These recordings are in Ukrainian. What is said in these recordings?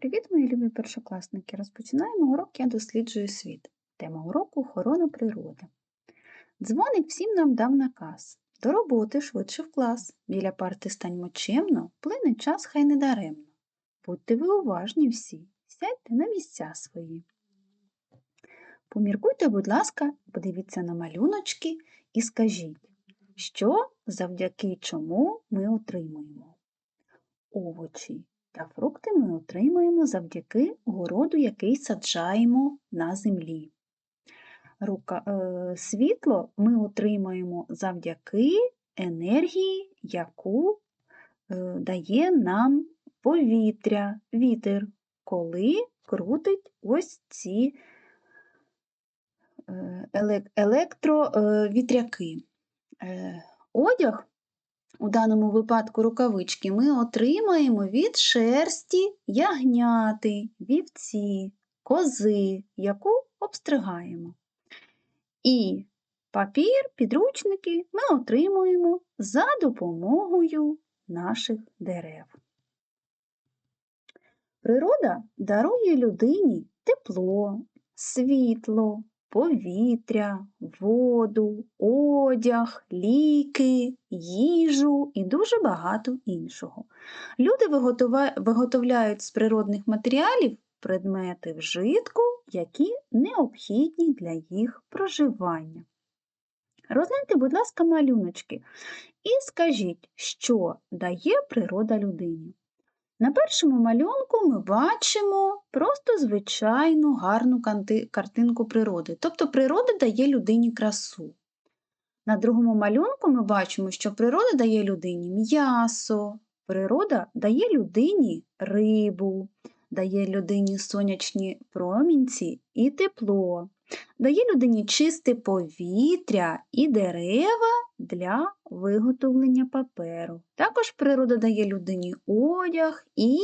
Привіт, мої любі першокласники! Розпочинаємо урок Я досліджую світ. Тема уроку охорона природи. Дзвоник всім нам дав наказ. До роботи швидше в клас. Біля парти станьмо чемно, плине час хай не даремно. Будьте ви уважні всі, сядьте на місця свої. Поміркуйте, будь ласка, подивіться на малюночки і скажіть, що завдяки чому ми отримуємо овочі та фрукти ми отримуємо завдяки городу, який саджаємо на землі. Рука, е, Світло ми отримуємо завдяки енергії, яку е, дає нам повітря, вітер, коли крутить ось ці е, електровітряки. Е, одяг у даному випадку рукавички, ми отримаємо від шерсті ягняти, вівці, кози, яку обстригаємо. І папір, підручники ми отримуємо за допомогою наших дерев. Природа дарує людині тепло, світло, повітря, воду, одяг, ліки, їжу і дуже багато іншого. Люди виготовляють з природних матеріалів предмети вжитку, які необхідні для їх проживання. Розгляньте, будь ласка, малюночки і скажіть, що дає природа людині. На першому малюнку ми бачимо просто звичайну гарну картинку природи. Тобто природа дає людині красу. На другому малюнку ми бачимо, що природа дає людині м'ясо, природа дає людині рибу, дає людині сонячні промінці і тепло, дає людині чисте повітря і дерева для виготовлення паперу. Також природа дає людині одяг і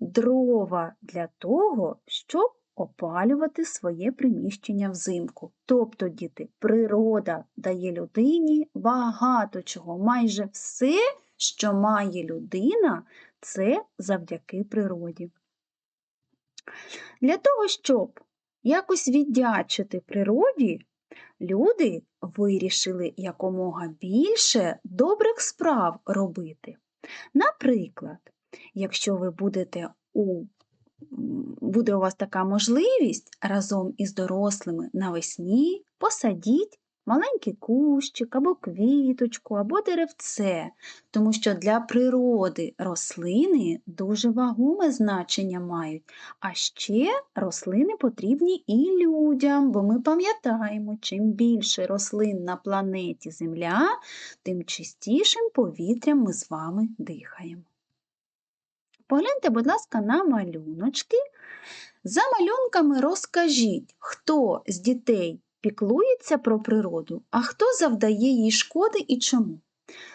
дрова для того, щоб опалювати своє приміщення взимку. Тобто, діти, природа дає людині багато чого, майже все, що має людина, це завдяки природі. Для того, щоб якось віддячити природі, люди вирішили якомога більше добрих справ робити. Наприклад, якщо ви будете у буде у вас така можливість разом із дорослими навесні посадіть маленький кущик або квіточку, або деревце, тому що для природи рослини дуже вагоме значення мають. А ще рослини потрібні і людям, бо ми пам'ятаємо, чим більше рослин на планеті Земля, тим чистішим повітрям ми з вами дихаємо. Погляньте, будь ласка, на малюночки. За малюнками розкажіть, хто з дітей піклується про природу, а хто завдає їй шкоди і чому.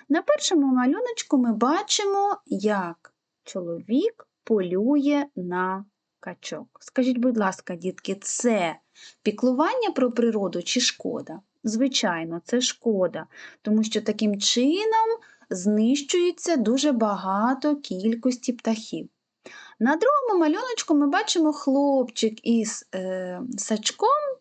На першому малюночку ми бачимо, як чоловік полює на качок. Скажіть, будь ласка, дітки, це піклування про природу чи шкода? Звичайно, це шкода, тому що таким чином знищується дуже багато кількості птахів. На другому малюночку ми бачимо хлопчик із е, сачком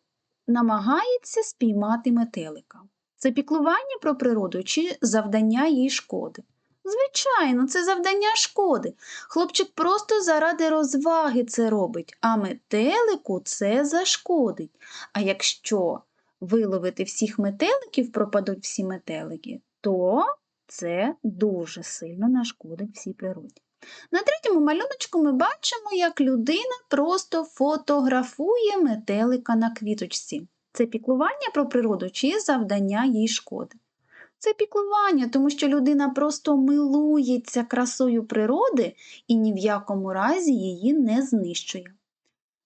намагається спіймати метелика. Це піклування про природу чи завдання їй шкоди? Звичайно, це завдання шкоди. Хлопчик просто заради розваги це робить, а метелику це зашкодить. А якщо виловити всіх метеликів, пропадуть всі метелики, то це дуже сильно нашкодить всій природі. На третьому малюночку ми бачимо, як людина просто фотографує метелика на квіточці. Це піклування про природу чи завдання їй шкоди. Це піклування, тому що людина просто милується красою природи і ні в якому разі її не знищує.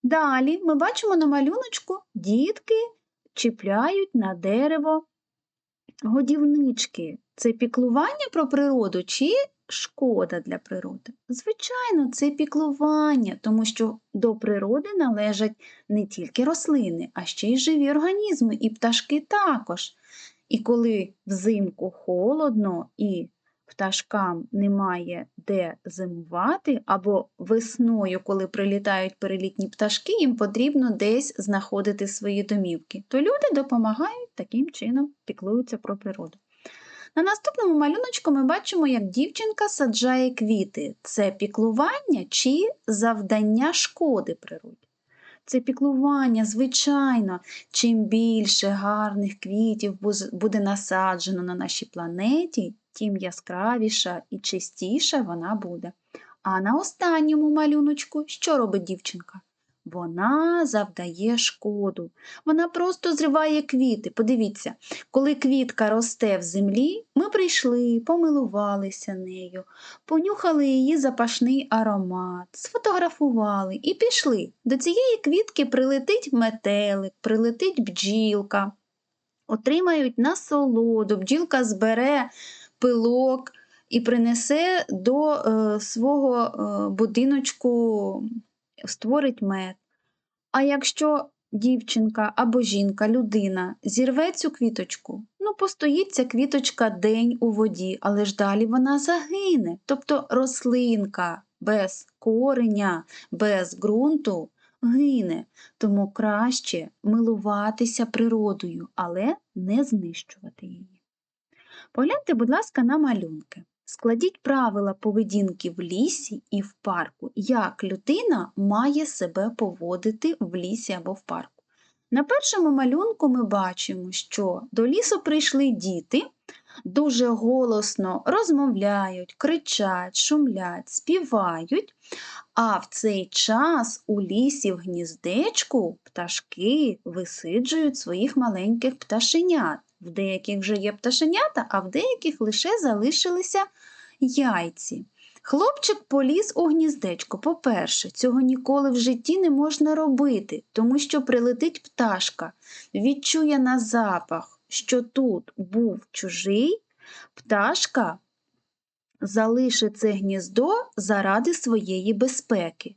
Далі ми бачимо на малюночку дітки чіпляють на дерево годівнички. Це піклування про природу чи шкода для природи? Звичайно, це піклування, тому що до природи належать не тільки рослини, а ще й живі організми, і пташки також. І коли взимку холодно і пташкам немає де зимувати, або весною, коли прилітають перелітні пташки, їм потрібно десь знаходити свої домівки, то люди допомагають таким чином, піклуються про природу. На наступному малюночку ми бачимо, як дівчинка саджає квіти. Це піклування чи завдання шкоди природі. Це піклування, звичайно, чим більше гарних квітів буде насаджено на нашій планеті, тим яскравіша і чистіша вона буде. А на останньому малюночку що робить дівчинка? Вона завдає шкоду. Вона просто зриває квіти. Подивіться, коли квітка росте в землі, ми прийшли, помилувалися нею, понюхали її запашний аромат, сфотографували і пішли. До цієї квітки прилетить метелик, прилетить бджілка, отримають насолоду, бджілка збере пилок і принесе до е, свого е, будиночку, створить мед. А якщо дівчинка або жінка, людина зірве цю квіточку, ну постоїть ця квіточка день у воді, але ж далі вона загине. Тобто рослинка без кореня, без ґрунту гине, тому краще милуватися природою, але не знищувати її. Погляньте, будь ласка, на малюнки. Складіть правила поведінки в лісі і в парку, як людина має себе поводити в лісі або в парку. На першому малюнку ми бачимо, що до лісу прийшли діти, дуже голосно розмовляють, кричать, шумлять, співають, а в цей час у лісі в гніздечку пташки висиджують своїх маленьких пташенят. В деяких вже є пташенята, а в деяких лише залишилися яйці. Хлопчик поліз у гніздечко. По-перше, цього ніколи в житті не можна робити, тому що прилетить пташка, відчує на запах, що тут був чужий, пташка залишить це гніздо заради своєї безпеки.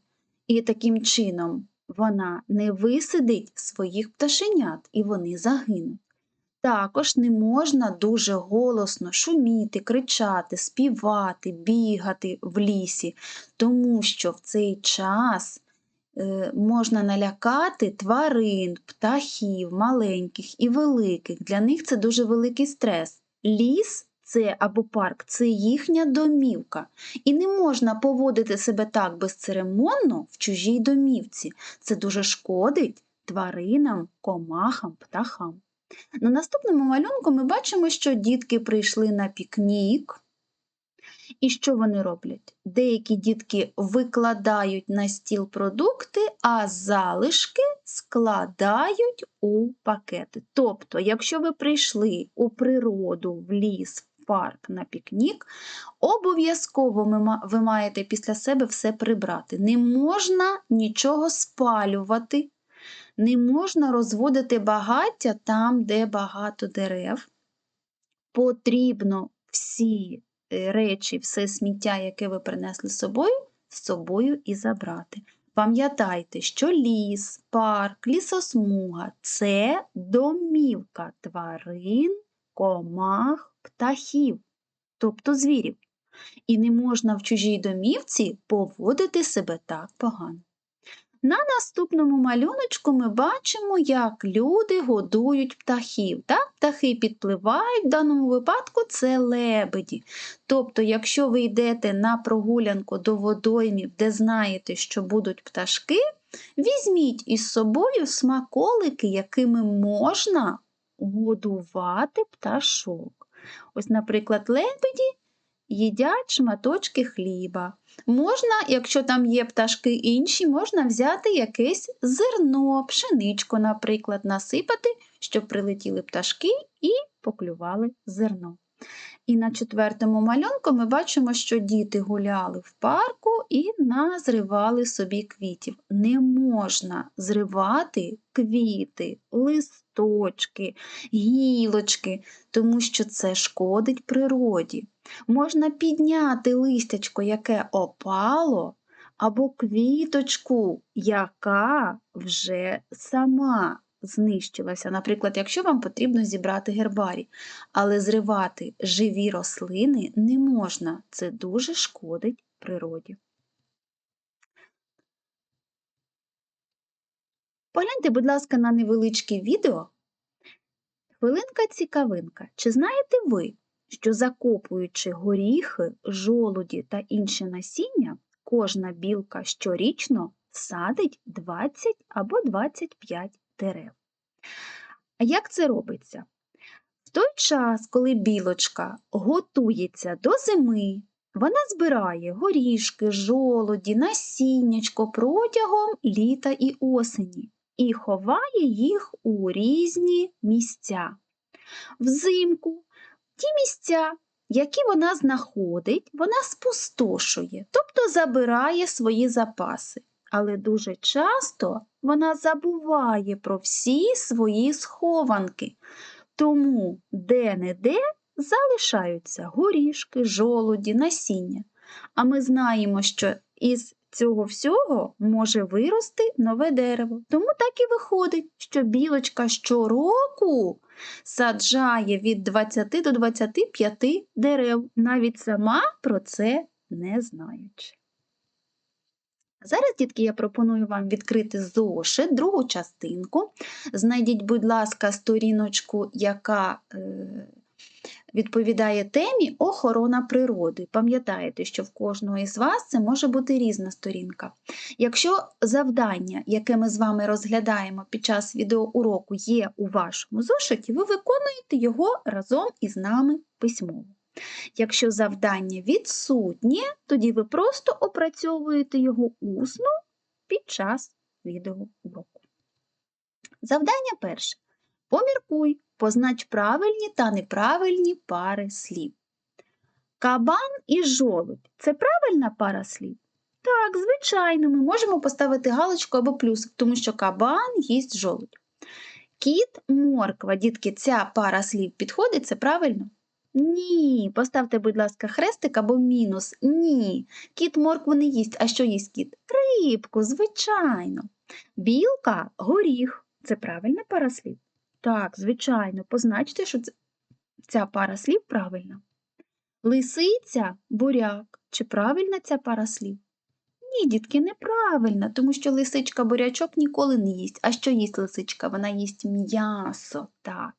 І таким чином вона не висидить своїх пташенят, і вони загинуть. Також не можна дуже голосно шуміти, кричати, співати, бігати в лісі, тому що в цей час е, можна налякати тварин, птахів, маленьких і великих. Для них це дуже великий стрес. Ліс це або парк це їхня домівка. І не можна поводити себе так безцеремонно в чужій домівці. Це дуже шкодить тваринам, комахам, птахам. На наступному малюнку ми бачимо, що дітки прийшли на пікнік. І що вони роблять? Деякі дітки викладають на стіл продукти, а залишки складають у пакети. Тобто, якщо ви прийшли у природу, в ліс, в парк на пікнік, обов'язково ви маєте після себе все прибрати. Не можна нічого спалювати, не можна розводити багаття там, де багато дерев. Потрібно всі е, речі, все сміття, яке ви принесли з собою, з собою і забрати. Пам'ятайте, що ліс, парк, лісосмуга це домівка тварин, комах, птахів, тобто звірів. І не можна в чужій домівці поводити себе так погано. На наступному малюночку ми бачимо, як люди годують птахів. Так? Птахи підпливають, в даному випадку це лебеді. Тобто, якщо ви йдете на прогулянку до водоймів, де знаєте, що будуть пташки, візьміть із собою смаколики, якими можна годувати пташок. Ось, наприклад, лебеді їдять шматочки хліба. Можна, якщо там є пташки інші, можна взяти якесь зерно, пшеничку, наприклад, насипати, щоб прилетіли пташки і поклювали зерно. І на четвертому малюнку ми бачимо, що діти гуляли в парку і назривали собі квітів. Не можна зривати квіти, листочки, гілочки, тому що це шкодить природі. Можна підняти листячко, яке опало, або квіточку, яка вже сама знищилася. Наприклад, якщо вам потрібно зібрати гербарій, але зривати живі рослини не можна, це дуже шкодить природі. Погляньте, будь ласка, на невеличке відео. Хвилинка-цікавинка. Чи знаєте ви, що закопуючи горіхи, жолуді та інше насіння, кожна білка щорічно садить 20 або 25 дерев? А як це робиться? В той час, коли білочка готується до зими, вона збирає горішки, жолуді, насіннячко протягом літа і осені і ховає їх у різні місця. Взимку ті місця, які вона знаходить, вона спустошує, тобто забирає свої запаси. Але дуже часто вона забуває про всі свої схованки, тому де-не-де залишаються горішки, жолуді, насіння. А ми знаємо, що із цього всього може вирости нове дерево. Тому так і виходить, що білочка щороку саджає від 20 до 25 дерев, навіть сама про це не знаючи. Зараз, дітки, я пропоную вам відкрити зошит, другу частинку. Знайдіть, будь ласка, сторіночку, яка е, відповідає темі охорона природи. Пам'ятаєте, що в кожного із вас це може бути різна сторінка. Якщо завдання, яке ми з вами розглядаємо під час відеоуроку, є у вашому зошиті, ви виконуєте його разом із нами письмово. Якщо завдання відсутнє, тоді ви просто опрацьовуєте його усно під час відеоуроку. Завдання перше. Поміркуй, познач правильні та неправильні пари слів. Кабан і жолудь це правильна пара слів? Так, звичайно, ми можемо поставити галочку або плюсик, тому що кабан їсть жолудь. Кіт, морква, дітки, ця пара слів підходить, це правильно? Ні. Поставте, будь ласка, хрестик або мінус. Ні. Кіт моркву не їсть. А що їсть кіт? Рибку, звичайно. Білка горіх. Це правильна пара слів? Так, звичайно, позначте, що ця пара слів правильна. Лисиця буряк. Чи правильна ця пара слів? Ні, дітки, неправильна, тому що лисичка бурячок ніколи не їсть. А що їсть лисичка? Вона їсть м'ясо. Так.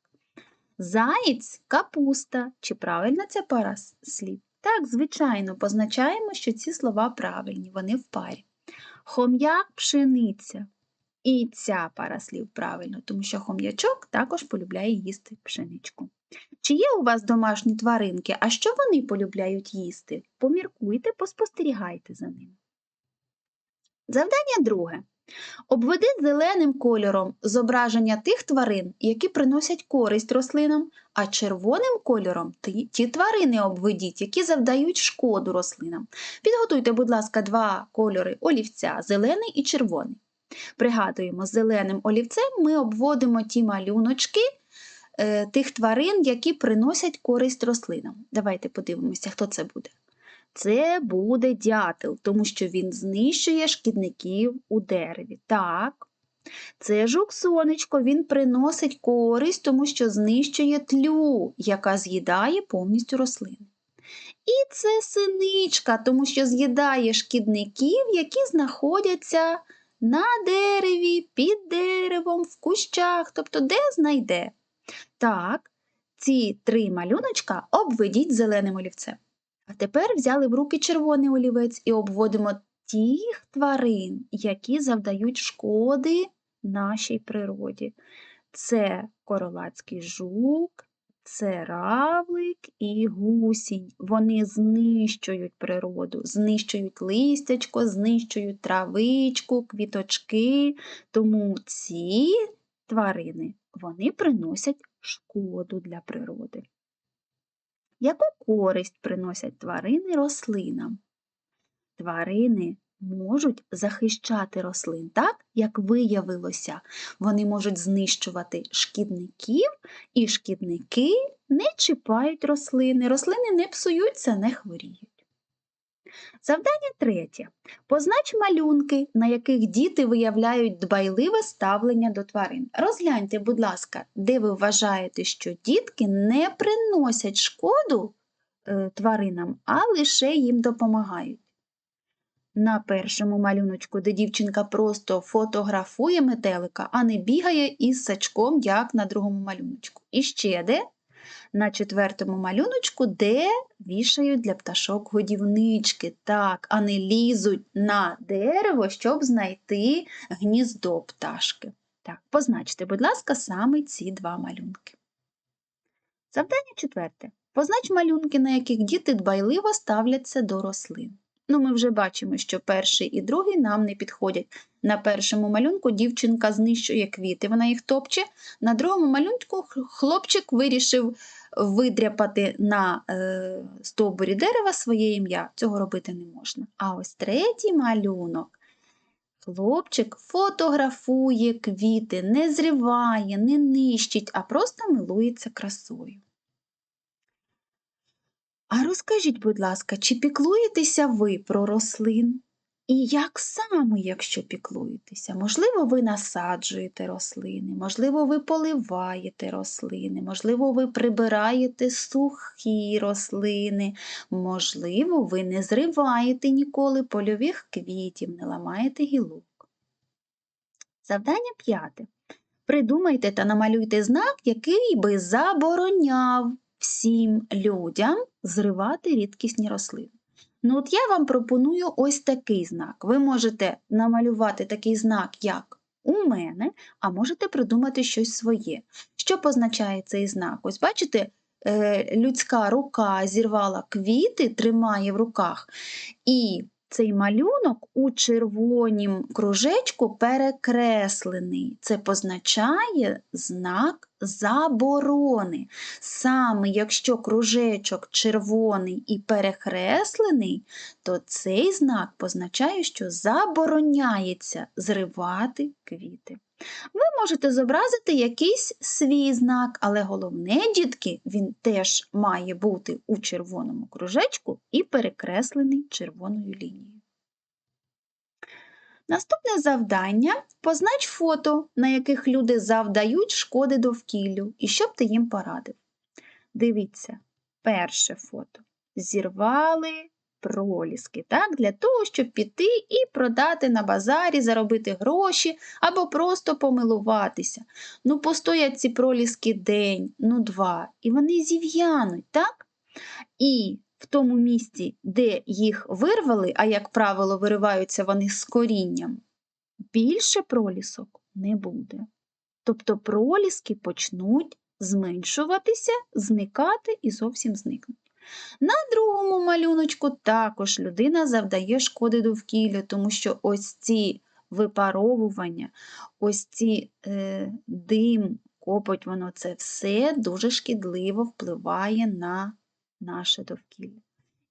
Заєць капуста. Чи правильна ця пара слів? Так, звичайно, позначаємо, що ці слова правильні, вони в парі. Хом'як пшениця. І ця пара слів правильно, тому що хом'ячок також полюбляє їсти пшеничку. Чи є у вас домашні тваринки, а що вони полюбляють їсти? Поміркуйте, поспостерігайте за ними. Завдання друге. Обведи зеленим кольором зображення тих тварин, які приносять користь рослинам, а червоним кольором ті тварини обведіть, які завдають шкоду рослинам. Підготуйте, будь ласка, два кольори олівця зелений і червоний. Пригадуємо, зеленим олівцем ми обводимо ті малюночки е, тих тварин, які приносять користь рослинам. Давайте подивимося, хто це буде. Це буде дятел, тому що він знищує шкідників у дереві. Так. Це жук сонечко, він приносить користь, тому що знищує тлю, яка з'їдає повністю рослини. І це синичка, тому що з'їдає шкідників, які знаходяться на дереві, під деревом, в кущах, тобто де знайде. Так, ці три малюночка обведіть зеленим олівцем. А тепер взяли в руки червоний олівець і обводимо тих тварин, які завдають шкоди нашій природі. Це королацький жук, це равлик і гусінь. Вони знищують природу, знищують листячко, знищують травичку, квіточки. Тому ці тварини вони приносять шкоду для природи. Яку користь приносять тварини рослинам? Тварини можуть захищати рослин, так, як виявилося, вони можуть знищувати шкідників, і шкідники не чіпають рослини, рослини не псуються, не хворіють. Завдання третє. Познач малюнки, на яких діти виявляють дбайливе ставлення до тварин. Розгляньте, будь ласка, де ви вважаєте, що дітки не приносять шкоду е, тваринам, а лише їм допомагають. На першому малюночку, де дівчинка просто фотографує метелика, а не бігає із сачком, як на другому малюночку. І ще де? На четвертому малюночку, де вішають для пташок годівнички, так, а не лізуть на дерево, щоб знайти гніздо пташки. Так, позначте, будь ласка, саме ці два малюнки. Завдання четверте. Познач малюнки, на яких діти дбайливо ставляться до рослин. Ну, ми вже бачимо, що перший і другий нам не підходять. На першому малюнку дівчинка знищує квіти, вона їх топче. На другому малюнку хлопчик вирішив видряпати на е, стовбурі дерева своє ім'я. Цього робити не можна. А ось третій малюнок. Хлопчик фотографує квіти, не зриває, не нищить, а просто милується красою. А розкажіть, будь ласка, чи піклуєтеся ви про рослин? І як саме, якщо піклуєтеся? Можливо, ви насаджуєте рослини, можливо, ви поливаєте рослини, можливо, ви прибираєте сухі рослини, можливо, ви не зриваєте ніколи польових квітів, не ламаєте гілок. Завдання п'яте. Придумайте та намалюйте знак, який би забороняв всім людям зривати рідкісні рослини. Ну, от я вам пропоную ось такий знак. Ви можете намалювати такий знак, як у мене, а можете придумати щось своє. Що позначає цей знак? Ось бачите, е, людська рука зірвала квіти, тримає в руках, і цей малюнок у червонім кружечку перекреслений. Це позначає знак заборони. Саме якщо кружечок червоний і перекреслений, то цей знак позначає, що забороняється зривати квіти. Ви можете зобразити якийсь свій знак, але головне, дітки, він теж має бути у червоному кружечку і перекреслений червоною лінією. Наступне завдання познач фото, на яких люди завдають шкоди довкіллю, і що б ти їм порадив. Дивіться, перше фото. Зірвали проліски, так? для того, щоб піти і продати на базарі, заробити гроші або просто помилуватися. Ну, постоять ці проліски день, ну два, і вони зів'януть, так? І в тому місці, де їх вирвали, а, як правило, вириваються вони з корінням, більше пролісок не буде. Тобто проліски почнуть зменшуватися, зникати і зовсім зникнуть. На другому малюночку також людина завдає шкоди довкіллю, тому що ось ці випаровування, ось ці е, дим, копоть, воно це все дуже шкідливо впливає на наше довкілля.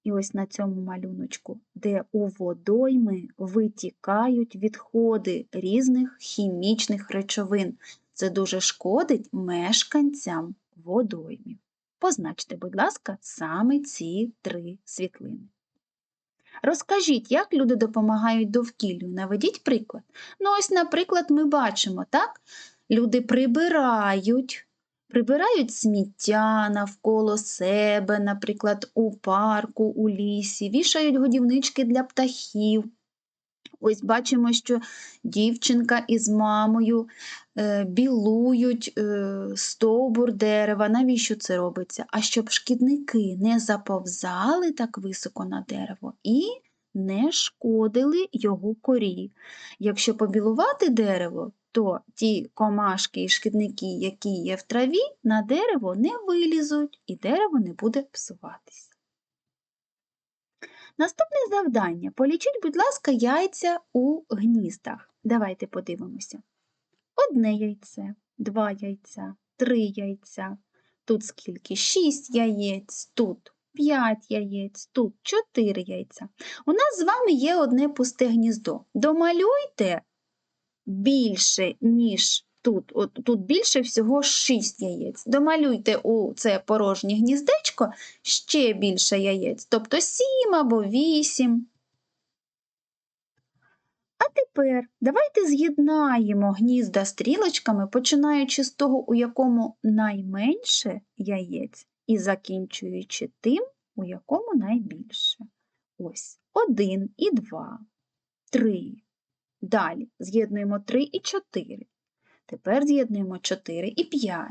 І ось на цьому малюночку, де у водойми витікають відходи різних хімічних речовин. Це дуже шкодить мешканцям водоймів. Позначте, будь ласка, саме ці три світлини. Розкажіть, як люди допомагають довкіллю, наведіть приклад. Ну, ось, наприклад, ми бачимо, так? Люди прибирають, прибирають сміття навколо себе, наприклад, у парку, у лісі, вішають годівнички для птахів. Ось бачимо, що дівчинка із мамою е, білують е, стовбур дерева. Навіщо це робиться? А щоб шкідники не заповзали так високо на дерево і не шкодили його корі. Якщо побілувати дерево, то ті комашки і шкідники, які є в траві, на дерево не вилізуть і дерево не буде псуватися. Наступне завдання. Полічіть, будь ласка, яйця у гніздах. Давайте подивимося. Одне яйце, два яйця, три яйця. Тут скільки? Шість яєць, тут п'ять яєць, тут чотири яйця. У нас з вами є одне пусте гніздо. Домалюйте більше, ніж тут, от, тут більше всього 6 яєць. Домалюйте у це порожнє гніздечко ще більше яєць, тобто 7 або 8. А тепер давайте з'єднаємо гнізда стрілочками, починаючи з того, у якому найменше яєць, і закінчуючи тим, у якому найбільше. Ось 1 і 2, 3. Далі з'єднуємо 3 і 4. Тепер з'єднуємо 4 і 5.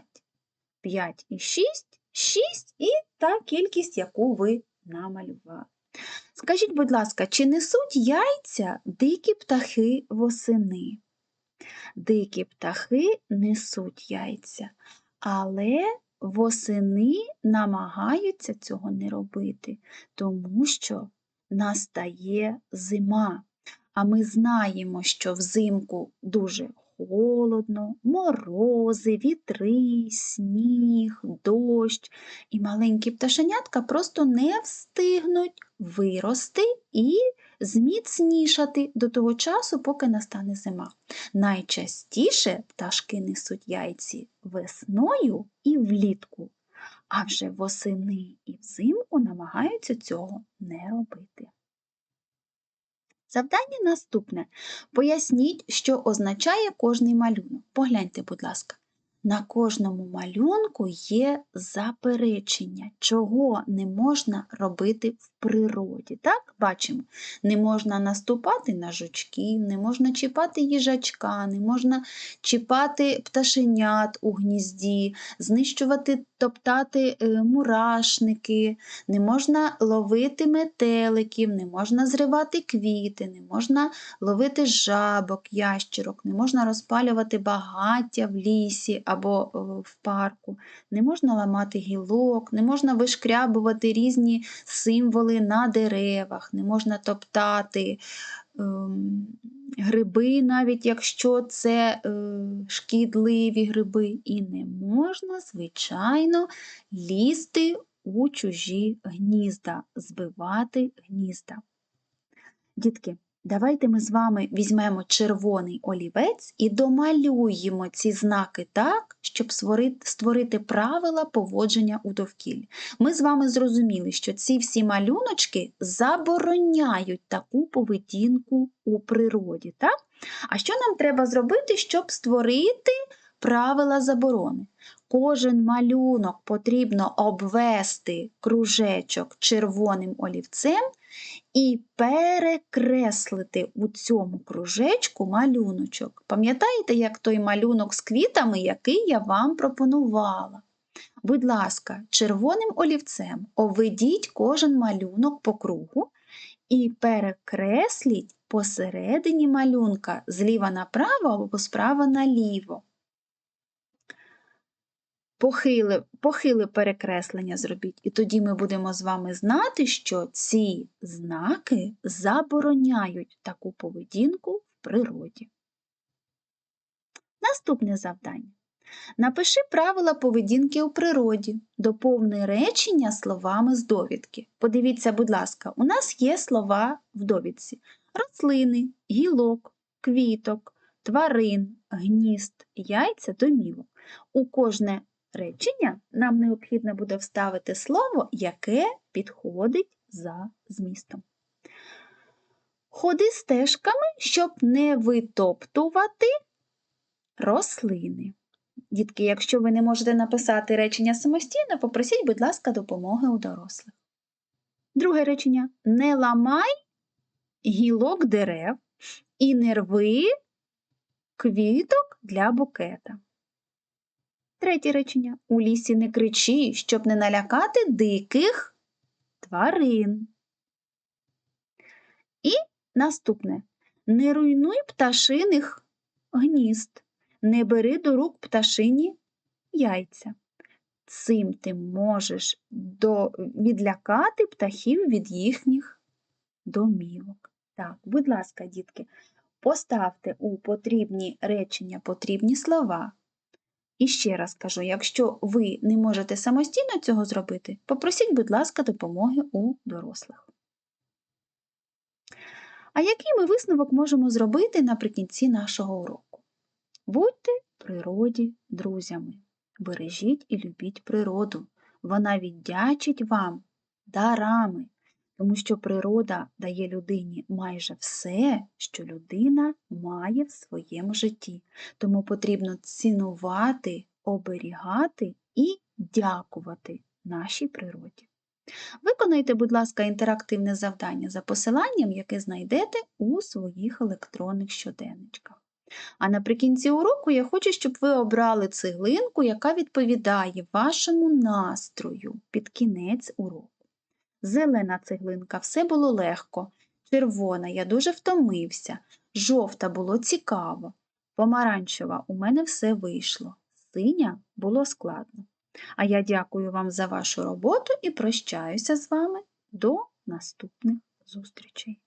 5 і 6, 6 і та кількість, яку ви намалювали. Скажіть, будь ласка, чи несуть яйця дикі птахи восени? Дикі птахи несуть яйця, але восени намагаються цього не робити, тому що настає зима. А ми знаємо, що взимку дуже холодно, морози, вітри, сніг, дощ, і маленькі пташенятка просто не встигнуть вирости і зміцнішати до того часу, поки настане зима. Найчастіше пташки несуть яйці весною і влітку, а вже восени і взимку намагаються цього не робити. Завдання наступне. Поясніть, що означає кожний малюнок. Погляньте, будь ласка. На кожному малюнку є заперечення, чого не можна робити в природі. Так, бачимо, не можна наступати на жучків, не можна чіпати їжачка, не можна чіпати пташенят у гнізді, знищувати, топтати е, мурашники, не можна ловити метеликів, не можна зривати квіти, не можна ловити жабок, ящерок, не можна розпалювати багаття в лісі або е, в парку, не можна ламати гілок, не можна вишкрябувати різні символи на деревах, не можна топтати ем, гриби, навіть якщо це е, шкідливі гриби, і не можна, звичайно, лізти у чужі гнізда, збивати гнізда. Дітки, давайте ми з вами візьмемо червоний олівець і домалюємо ці знаки так, щоб створити, правила поводження у довкіллі. Ми з вами зрозуміли, що ці всі малюночки забороняють таку поведінку у природі. Так? А що нам треба зробити, щоб створити правила заборони? Кожен малюнок потрібно обвести кружечок червоним олівцем і перекреслити у цьому кружечку малюночок. Пам'ятаєте, як той малюнок з квітами, який я вам пропонувала? Будь ласка, червоним олівцем обведіть кожен малюнок по кругу і перекресліть посередині малюнка зліва направо або справа наліво. Похиле, похиле перекреслення зробіть, і тоді ми будемо з вами знати, що ці знаки забороняють таку поведінку в природі. Наступне завдання. Напиши правила поведінки у природі, доповни речення словами з довідки. Подивіться, будь ласка, у нас є слова в довідці: рослини, гілок, квіток, тварин, гнізд, яйця, домівок. У кожне речення нам необхідно буде вставити слово, яке підходить за змістом. Ходи стежками, щоб не витоптувати рослини. Дітки, якщо ви не можете написати речення самостійно, попросіть, будь ласка, допомоги у дорослих. Друге речення: не ламай гілок дерев і не рви квіток для букета. Третє речення. У лісі не кричи, щоб не налякати диких тварин. І наступне. Не руйнуй пташиних гнізд, не бери до рук пташині яйця. Цим ти можеш до... відлякати птахів від їхніх домівок. Так, будь ласка, дітки, поставте у потрібні речення потрібні слова. І ще раз кажу, якщо ви не можете самостійно цього зробити, попросіть, будь ласка, допомоги у дорослих. А який ми висновок можемо зробити наприкінці нашого уроку? Будьте природі друзями. Бережіть і любіть природу. Вона віддячить вам дарами, тому що природа дає людині майже все, що людина має в своєму житті. Тому потрібно цінувати, оберігати і дякувати нашій природі. Виконайте, будь ласка, інтерактивне завдання за посиланням, яке знайдете у своїх електронних щоденничках. А наприкінці уроку я хочу, щоб ви обрали цеглинку, яка відповідає вашому настрою під кінець уроку. Зелена цеглинка все було легко, червона я дуже втомився, жовта було цікаво, помаранчева у мене все вийшло, синя було складно. А я дякую вам за вашу роботу і прощаюся з вами до наступних зустрічей.